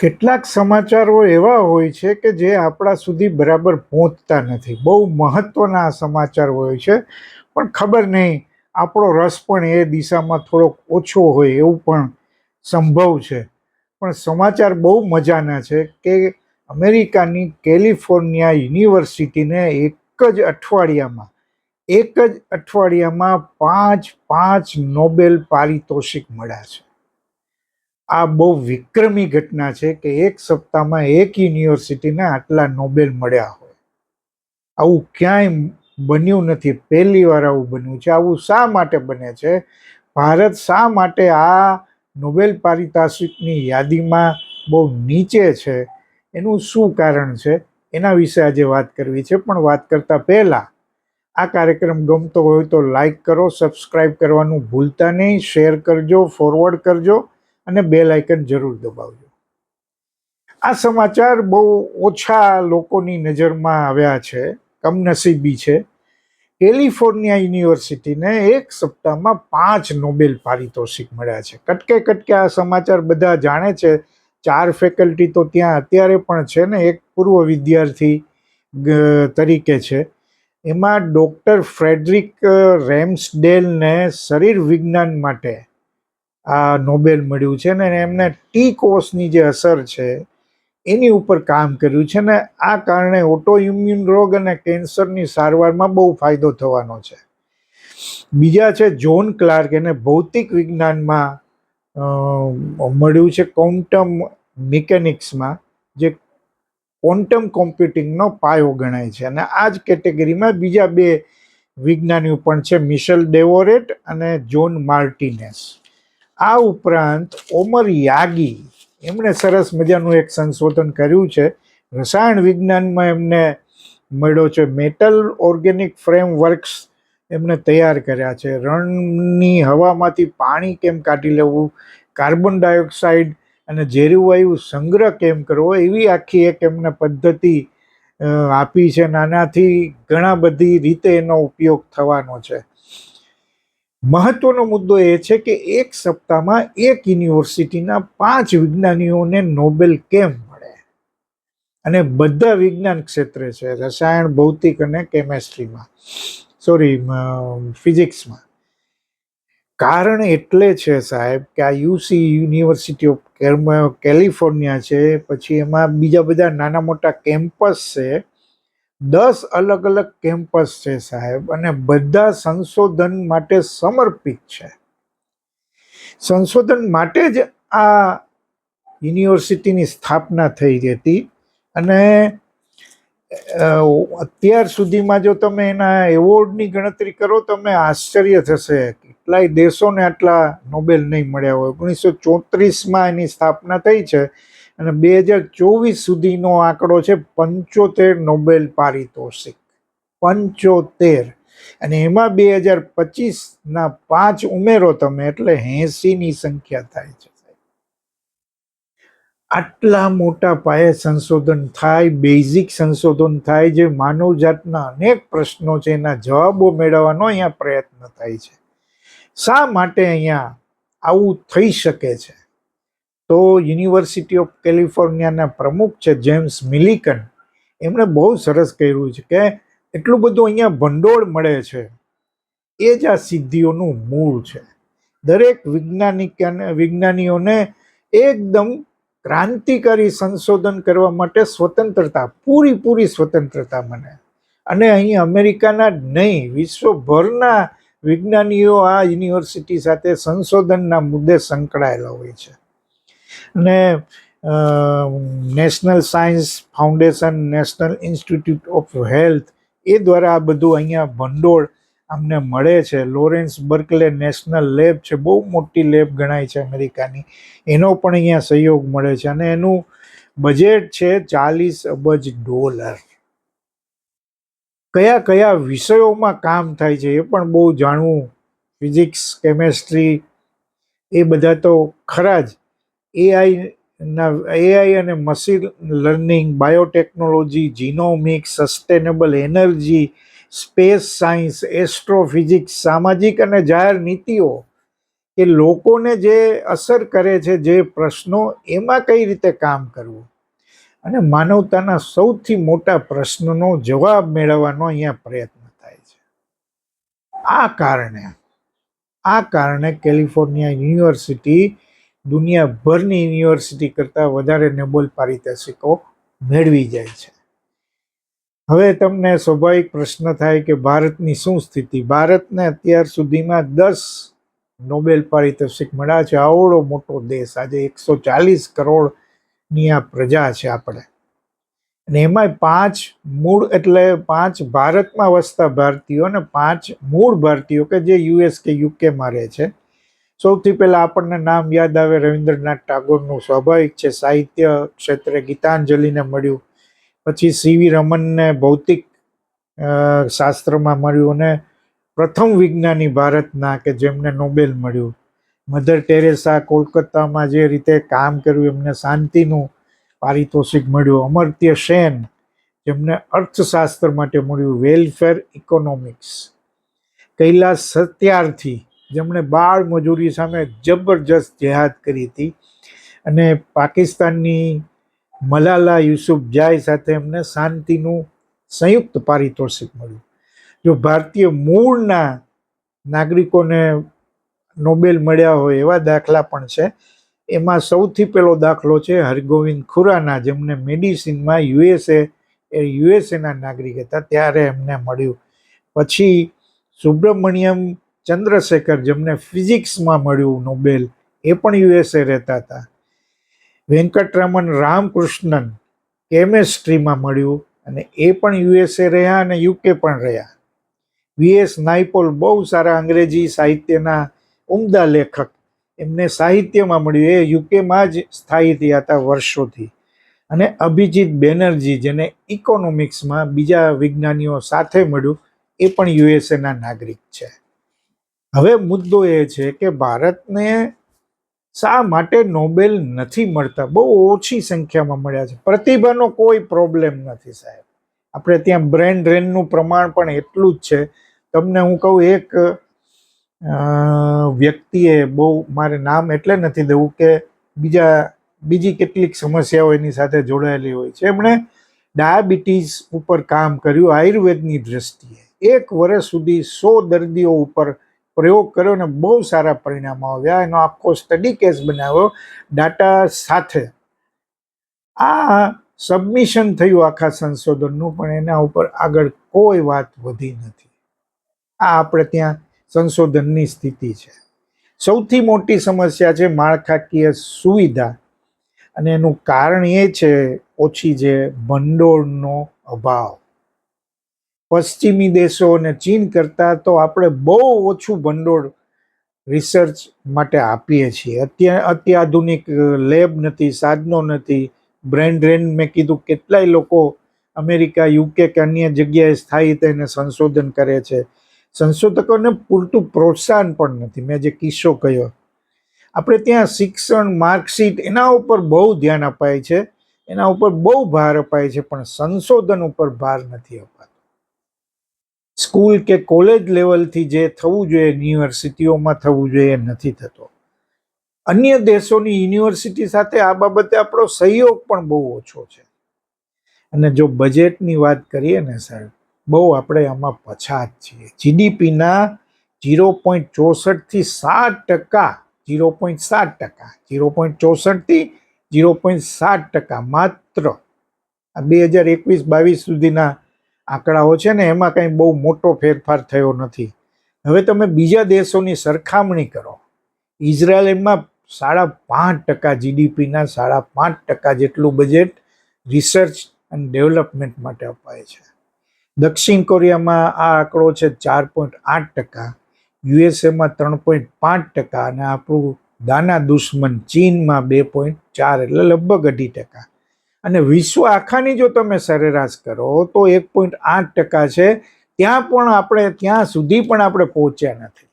કેટલાક સમાચારો એવા હોય છે કે જે આપણા સુધી બરાબર પહોંચતા નથી. બહુ મહત્ત્વના સમાચાર હોય છે, પણ ખબર નહીં, આપણો રસ પણ એ દિશામાં થોડોક ઓછો હોય એવું પણ સંભવ છે. પણ સમાચાર બહુ મજાના છે કે અમેરિકાની કેલિફોર્નિયા યુનિવર્સિટીને એક જ અઠવાડિયામાં, એક જ અઠવાડિયામાં પાંચ પાંચ નોબેલ પારિતોષિક મળ્યા છે. આ બહુ વિક્રમી ઘટના છે કે એક સપ્તાહમાં એક યુનિવર્સિટીને આટલા નોબેલ મળ્યા હોય. આવું ક્યાંય બન્યું નથી. પહેલી વાર આવું બન્યું છે. આવું શા માટે બને છે? ભારત શા માટે આ નોબેલ પારિતોષિકની યાદીમાં બહુ નીચે છે? એનું શું કારણ છે? એના વિશે આજે વાત કરવી છે. પણ વાત કરતા પહેલા આ કાર્યક્રમ ગમતો હોય તો લાઈક કરો સબસ્ક્રાઈબ કરવાનું ભૂલતા નહીં, શેર કરજો ફોરવર્ડ કરજો. અને બેલ આઇકન જરૂર દબાવજો. આ સમાચાર બહુ ઓછા લોકોની નજરમાં આવ્યા છે, કમનસીબી છે. કેલિફોર્નિયા યુનિવર્સિટીને એક સપ્તાહમાં પાંચ નોબેલ પારિતોષિક મળ્યા છે. કટકે કટકે આ સમાચાર બધા જાણે છે, ચાર ફેકલ્ટી તો ત્યાં અત્યારે પણ છે ને, એક પૂર્વ વિદ્યાર્થી તરીકે છે. એમાં ડૉક્ટર ફ્રેડરિક રેમ્સડેલને શરીર વિજ્ઞાન માટે આ નોબેલ મળ્યું છે ને એમને ટી કોષની જે અસર છે, એની ઉપર કામ કર્યું છે ને આ કારણે ઓટો ઇમ્યુન રોગ અને કેન્સરની સારવારમાં બહુ ફાયદો થવાનો છે. બીજા છે જોન ક્લાર્ક એને ભૌતિક વિજ્ઞાનમાં મળ્યું છે ક્વોન્ટમ મિકેનિક્સમાં જે ક્વોન્ટમ કોમ્પ્યુટિંગનો પાયો ગણાય છે. અને આ જ કેટેગરીમાં બીજા બે વિજ્ઞાનીઓ પણ છે, મિશેલ ડેવોરેટ અને જોન માર્ટિનેસ આ ઉપરાંત ઓમર યાગી, એમણે સરસ મજાનું એક સંશોધન કર્યું છે. રસાયણ વિજ્ઞાનમાં એમને મળ્યો છે. મેટલ ઓર્ગેનિક ફ્રેમવર્ક્સ એમને તૈયાર કર્યા છે. રણની હવામાંથી પાણી કેમ કાઢી લેવું કાર્બન ડાયોક્સાઇડ અને ઝેરી સંગ્રહ કેમ કરવો, એવી આખી એક એમને પદ્ધતિ આપી છે. નાનાથી ઘણા બધી રીતે એનો ઉપયોગ થવાનો છે. મહત્વનો મુદ્દો એ છે કે એક સપ્તાહમાં એક યુનિવર્સિટીના પાંચ વિજ્ઞાનીઓને નોબેલ કેમ મળે? અને બધા વિજ્ઞાન ક્ષેત્રે છે, રસાયણ, ભૌતિક અને કેમેસ્ટ્રીમાં. સોરી ફિઝિક્સમાં. કારણ એટલે છે સાહેબ કે આ યુસી યુનિવર્સિટી ઓફ કેલિફોર્નિયા છે, પછી એમાં બીજા બધા નાના મોટા કેમ્પસ છે દસ અલગ અલગ કેમ્પસ છે સાહેબ, અને બધા સંશોધન માટે સમર્પિત છે. સંશોધન માટે જ આ યુનિવર્સિટીની સ્થાપના થઈ હતી અને અત્યાર સુધીમાં જો તમે એના એવોર્ડની ગણતરી કરો તમે આશ્ચર્ય થશે કેટલાય દેશોને આટલા નોબેલ નહીં મળ્યા હોય. ઓગણીસો ચોત્રીસમાં એની સ્થાપના થઈ છે. અને બે હજાર ચોવીસ સુધીનો આંકડો છે પંચોતેર નોબેલ પારિતોષિક. પંચોતેર. અને એમાં બે હજાર પચીસના પાંચ ઉમેરો તમે, એટલે એંસીની સંખ્યા થાય છે આટલા મોટા પાયે સંશોધન થાય, બેઝિક સંશોધન થાય જે માનવજાતના અનેક પ્રશ્નો છે, એના જવાબો મેળવવાનો અહીંયા પ્રયત્ન થાય છે. શા માટે અહીંયા આવું થઈ શકે છે? તો યુનિવર્સિટી ઓફ કેલિફોર્નિયાના પ્રમુખ છે જેમ્સ મિલિકન એમણે બહુ સરસ કહ્યું છે કે એટલું બધું અહીંયા ભંડોળ મળે છે. એ જ આ સિદ્ધિઓનું મૂળ છે. દરેક વૈજ્ઞાનિક વિજ્ઞાનીઓને એકદમ ક્રાંતિકારી સંશોધન કરવા માટે સ્વતંત્રતા પૂરી પૂરી સ્વતંત્રતા મને અને અહીં અમેરિકાના જ નહીં, વિશ્વભરના વિજ્ઞાનીઓ આ યુનિવર્સિટી સાથે સંશોધનના મુદ્દે સંકળાયેલા હોય છે. અને national science foundation, national institute of health એ દ્વારા આ બધું અહીંયા ભંડોળ અમને મળે છે. લોરેન્સ બર્કલે નેશનલ લેબ છે, બહુ મોટી લેબ ગણાય છે અમેરિકાની. એનો પણ અહીંયા સહયોગ મળે છે અને એનું બજેટ છે ચાલીસ અબજ ડોલર. કયા કયા વિષયોમાં કામ થાય છે એ પણ બહુ જાણવું. ફિઝિક્સ, કેમેસ્ટ્રી એ બધા તો ખરા જ. એઆઈ ના એઆઈ અને machine learning biotechnology genomics sustainable energy space science astrophysics સામાજિક અને જાહેર નીતિઓ કે લોકોને જે અસર કરે છે, જે પ્રશ્નો એમાં કઈ રીતે કામ કરવું? અને માનવતાના સૌથી મોટા પ્રશ્નનો જવાબ મેળવવાનો અહીંયા પ્રયત્ન થાય છે. આ કારણે આ કારણે કેલિફોર્નિયા યુનિવર્સિટી દુનિયાભરની યુનિવર્સિટી કરતાં વધારે નોબેલ પારિતોષિકો મેળવી જાય છે. હવે તમને સ્વાભાવિક પ્રશ્ન થાય કે ભારતની શું સ્થિતિ? ભારતને અત્યાર સુધીમાં દસ નોબેલ પારિતોષિક મળ્યા છે. આવડો મોટો દેશ. આજે એકસો ચાલીસ કરોડની આ પ્રજા છે આપણે. અને એમાંય પાંચ મૂળ એટલે પાંચ ભારતમાં વસતા ભારતીયો અને પાંચ મૂળ ભારતીયો કે જે યુએસ કે યુકેમાં રહે છે. સૌથી પહેલાં આપણને નામ યાદ આવે રવિન્દ્રનાથ ટાગોરનું. સ્વાભાવિક છે, સાહિત્ય ક્ષેત્રે ગીતાંજલિને મળ્યું. પછી સીવી રમનને ભૌતિક શાસ્ત્રમાં મળ્યું અને પ્રથમ વિજ્ઞાની ભારતના કે જેમને નોબેલ મળ્યું. મધર ટેરેસા કોલકાતામાં જે રીતે કામ કર્યું, એમને શાંતિનું પારિતોષિક મળ્યું. અમર્ત્ય સેન, જેમને અર્થશાસ્ત્ર માટે મળ્યું. Welfare economics. કૈલાસ સત્યાર્થી જેમણે બાળ મજૂરી સામે જબરજસ્ત જેહાદ કરી હતી. અને પાકિસ્તાનની મલાલા યુસુફ જાય સાથે એમને શાંતિનું સંયુક્ત પારિતોષિક મળ્યું. જો ભારતીય મૂળના નાગરિકોને નોબેલ મળ્યા હોય એવા દાખલા પણ છે, એમાં સૌથી પહેલો દાખલો છે હરગોવિંદ ખુરાના, જેમને મેડિસિનમાં યુએસએ, એ યુએસએના નાગરિક હતા, ત્યારે એમને મળ્યું. પછી સુબ્રમણ્યમ ચંદ્રશેખર જેમને ફિઝિક્સમાં મળ્યું નોબેલ, એ પણ યુએસએ રહેતા હતા. વેંકટરમણ રામકૃષ્ણન કેમેસ્ટ્રીમાં મળ્યું અને એ પણ યુએસએ રહ્યા અને યુકે પણ રહ્યા. વીએસ નાયપોલ બહુ સારા અંગ્રેજી સાહિત્યના ઉમદા લેખક. એમને સાહિત્યમાં મળ્યું. એ યુકેમાં જ સ્થાયી થયા હતા વર્ષોથી. અને અભિજીત બેનર્જી, જેને ઇકોનોમિક્સમાં બીજા વિજ્ઞાનીઓ સાથે મળ્યું, એ પણ યુએસએના નાગરિક છે. હવે મુદ્દો એ છે કે ભારતને શા માટે નોબેલ નથી મળતા? બહુ ઓછી સંખ્યામાં મળ્યા છે. પ્રતિભાનો કોઈ પ્રોબ્લેમ નથી સાહેબ. આપણે ત્યાં બ્રેન ડ્રેનનું પ્રમાણ પણ એટલું જ છે. તમને હું કહું એક વ્યક્તિએ બહુ મારે નામ એટલે નથી દેવું કે બીજા, બીજી કેટલીક સમસ્યાઓ એની સાથે જોડાયેલી હોય છે. એમણે ડાયાબિટીસ ઉપર કામ કર્યું, આયુર્વેદની દ્રષ્ટિએ. એક વર્ષ સુધી સો દર્દીઓ ઉપર પ્રયોગ કર્યો અને બહુ સારા પરિણામો આવ્યા. એનો આખો સ્ટડી કેસ બનાવ્યો ડાટા સાથે. આ સબમિશન થયું આખા સંશોધનનું, પણ એના ઉપર આગળ કોઈ વાત વધી નથી. આ આપણે ત્યાં સંશોધનની સ્થિતિ છે. સૌથી મોટી સમસ્યા છે માળખાકીય સુવિધા. અને એનું કારણ એ છે ઓછી જે ભંડોળનો અભાવ. પશ્ચિમી દેશો અને ચીન કરતાં તો આપણે બહુ ઓછું ભંડોળ રિસર્ચ માટે આપીએ છીએ. અત્યારે અત્યાધુનિક લેબ નથી, સાધનો નથી. બ્રેન ડ્રેન મેં કીધું કેટલાય લોકો અમેરિકા યુકે કે અન્ય જગ્યાએ સ્થાયી થઈને સંશોધન કરે છે. સંશોધકોને પૂરતું પ્રોત્સાહન પણ નથી. મેં જે કિસ્સો કહ્યો. આપણે ત્યાં શિક્ષણ, માર્કશીટ એના ઉપર બહુ ધ્યાન અપાય છે. એના ઉપર બહુ ભાર અપાય છે, પણ સંશોધન ઉપર ભાર નથી અપાતો. સ્કૂલ કે કોલેજ લેવલથી જે થવું જોઈએ, યુનિવર્સિટીઓમાં થવું જોઈએ એ નથી થતો. અન્ય દેશોની યુનિવર્સિટી સાથે આ બાબતે આપણો સહયોગ પણ બહુ ઓછો છે. અને જો બજેટની વાત કરીએ ને સાહેબ, બહુ આપણે આમાં પછાત છીએ. જીડીપીના જીરો પોઈન્ટ ચોસઠથી સાત ટકા, જીરો પોઈન્ટ સાત ટકા, જીરો પોઈન્ટ ચોસઠથી જીરો પોઈન્ટ સાત ટકા માત્ર આ બે હજાર એકવીસ બાવીસ સુધીના આંકડાઓ છે ને એમાં કંઈ બહુ મોટો ફેરફાર થયો નથી. હવે તમે બીજા દેશોની સરખામણી કરો. ઇઝરાયલમાં સાડા પાંચ ટકા જીડીપીના સાડા પાંચ ટકા જેટલું બજેટ રિસર્ચ અને ડેવલપમેન્ટ માટે અપાય છે. દક્ષિણ કોરિયામાં આ આંકડો છે ચાર પોઈન્ટ આઠ ટકા, યુએસએમાં ત્રણ પોઈન્ટ પાંચ ટકા અને આપણું દાના દુશ્મન ચીનમાં બે પોઈન્ટ ચાર, એટલે લગભગ અઢી ટકા. અને વિશ્વ આખાની જો તમે સરેરાશ કરો, તો એક પોઈન્ટ આઠ ટકા છે. ત્યાં પણ આપણે, ત્યાં સુધી પણ આપણે પહોંચ્યા નથી.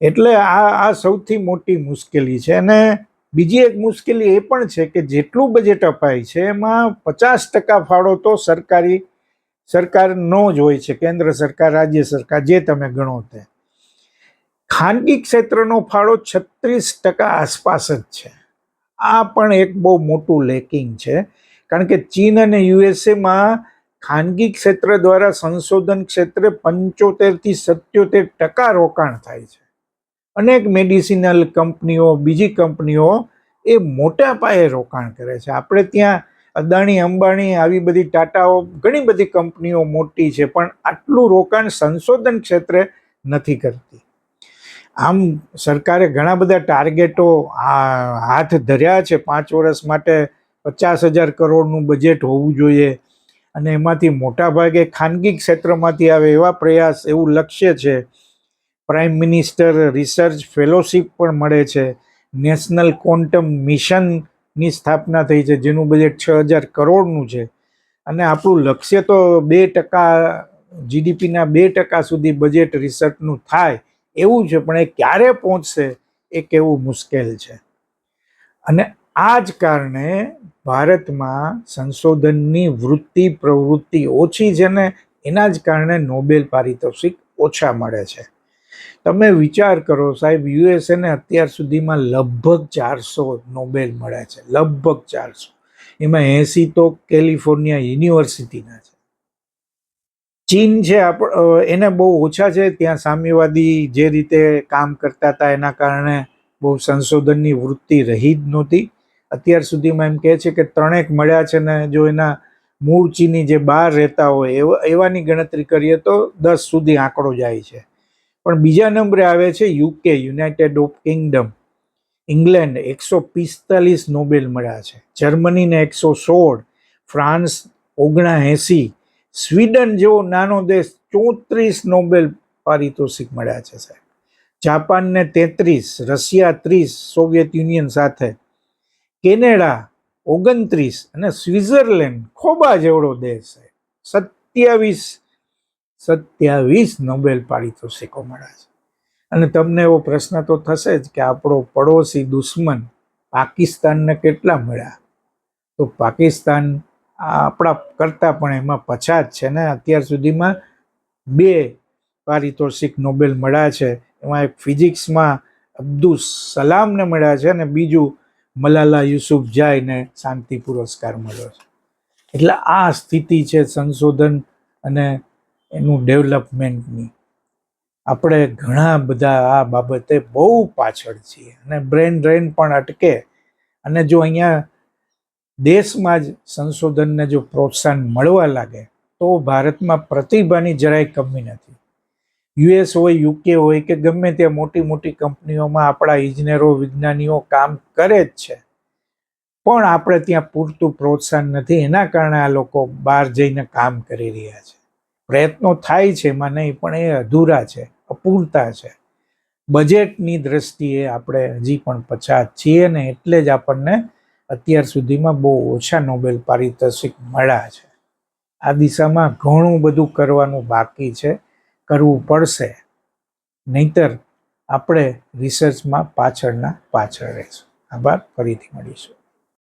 એટલે આ આ સૌથી મોટી મુશ્કેલી છે. અને બીજી એક મુશ્કેલી એ પણ છે કે જેટલું બજેટ અપાય છે, એમાં પચાસ ટકા ફાળો તો સરકારી, સરકારનો જ હોય છે, કેન્દ્ર સરકાર, રાજ્ય સરકાર, જે તમે ગણો તે. ખાનગી ક્ષેત્રનો ફાળો છત્રીસ ટકા આસપાસ જ છે. આ પણ એક બહુ મોટું લેકિંગ છે. કારણ કે ચીન અને યુએસએમાં ખાનગી ક્ષેત્ર દ્વારા સંશોધન ક્ષેત્રે પંચોતેરથી સત્યોતેર ટકા રોકાણ થાય છે. અનેક મેડિસિનલ કંપનીઓ, બીજી કંપનીઓ એ મોટા પાયે રોકાણ કરે છે. આપણે ત્યાં અદાણી, અંબાણી આવી બધી ટાટાઓ, ઘણી બધી કંપનીઓ મોટી છે, પણ આટલું રોકાણ સંશોધન ક્ષેત્રે નથી કરતી. આમ સરકારે ઘણા બધા ટાર્ગેટો હાથ ધર્યા છે. પાંચ વર્ષ માટે પચાસ હજાર કરોડનું બજેટ હોવું જોઈએ અને એમાંથી મોટા ભાગે ખાનગી ક્ષેત્રમાંથી આવે એવા પ્રયાસ એવું લક્ષ્ય છે. પ્રાઇમ મિનિસ્ટર રિસર્ચ ફેલોશિપ પણ મળે છે. નેશનલ ક્વોન્ટમ મિશનની સ્થાપના થઈ છે, જેનું બજેટ છ હજાર કરોડનું છે. અને આપણું લક્ષ્ય તો બે ટકા જીડીપીના બે ટકા સુધી બજેટ રિસર્ચનું થાય. એવું છે પણ એ ક્યારે પહોંચશે એ કહેવું મુશ્કેલ છે. અને આ જ કારણે ભારતમાં સંશોધનની વૃત્તિ પ્રવૃત્તિ ઓછી છે ને એના જ કારણે નોબેલ પારિતોષિક ઓછા મળે છે. તમે વિચાર કરો સાહેબ યુએસએને અત્યાર સુધીમાં લગભગ ચારસો નોબેલ મળ્યા છે, લગભગ ચારસો. એમાં એંસી તો કેલિફોર્નિયા યુનિવર્સિટીના છે. ચીન છે એને બહુ ઓછા છે. ત્યાં સામ્યવાદી જે રીતે કામ કરતા હતા, એના કારણે બહુ સંશોધનની વૃત્તિ રહી જ નહોતી. અત્યાર સુધીમાં એમ કહે છે કે ત્રણેક મળ્યા છે ને, જો એના મૂળ ચીની જે બહાર રહેતા હોય, એવા, એવાની ગણતરી કરીએ તો દસ સુધી આંકડો જાય છે. પણ બીજા નંબરે આવે છે UK, united of kingdom. England એકસો પિસ્તાલીસ નોબેલ મળ્યા છે. જર્મનીને એકસો સોળ. ફ્રાન્સ ઓગણા એંસી સ્વીડન જેવો નાનો દેશ ચોત્રીસ નોબેલ પારિતોષિક મળ્યા છે સાહેબ. જાપાનને તેત્રીસ, રશિયા ત્રીસ, સોવિયત યુનિયન સાથે, કેનેડા ઓગણત્રીસ અને સ્વિટ્ઝરલેન્ડ ખોબા જેવડો દેશ છે. સત્યાવીસ સત્યાવીસ નોબેલ પારિતોષિકો મળ્યા છે. અને તમને એવો પ્રશ્ન તો થશે જ કે આપણો પડોશી દુશ્મન પાકિસ્તાનને કેટલા મળ્યા? તો પાકિસ્તાન આપણા કરતાં પણ એમાં પછાત છે ને અત્યાર સુધીમાં બે પારિતોષિક નોબેલ મળ્યા છે. એમાં એક ફિઝિક્સમાં અબ્દુલ સલામને મળ્યા છે અને બીજું મલાલા યુસુફ જાયને શાંતિ પુરસ્કાર મળ્યો છે. એટલે આ સ્થિતિ છે સંશોધન અને એનું ડેવલપમેન્ટની. આપણે ઘણા બધા આ બાબતે બહુ પાછળ છીએ અને બ્રેન ડ્રેન પણ અટકે. અને જો અહીંયા દેશમાં જ સંશોધનને જો પ્રોત્સાહન મળવા લાગે, તો ભારતમાં પ્રતિભાની જરાય કમી નથી. યુએસ હોય, યુકે હોય કે ગમે ત્યાં મોટી મોટી કંપનીઓમાં આપણા ઇજનેરો, વિજ્ઞાનીઓ કામ કરે જ છે. પણ આપણે ત્યાં પૂરતું પ્રોત્સાહન નથી. એના કારણે આ લોકો બહાર જઈને કામ કરી રહ્યા છે. પ્રયત્નો થાય છે, એમાં નહીં, પણ એ અધૂરા છે, અપૂરતા છે. બજેટની દ્રષ્ટિએ આપણે હજી પણ પછાત છીએ ને એટલે જ આપણને અત્યાર સુધીમાં બહુ ઓછા નોબેલ પારિતોષિક મળ્યા છે. આ દિશામાં ઘણું બધું કરવાનું બાકી છે, કરવું પડશે. નહીતર આપણે રિસર્ચમાં પાછળના પાછળ રહીશું. આભાર. ફરીથી મળીશું.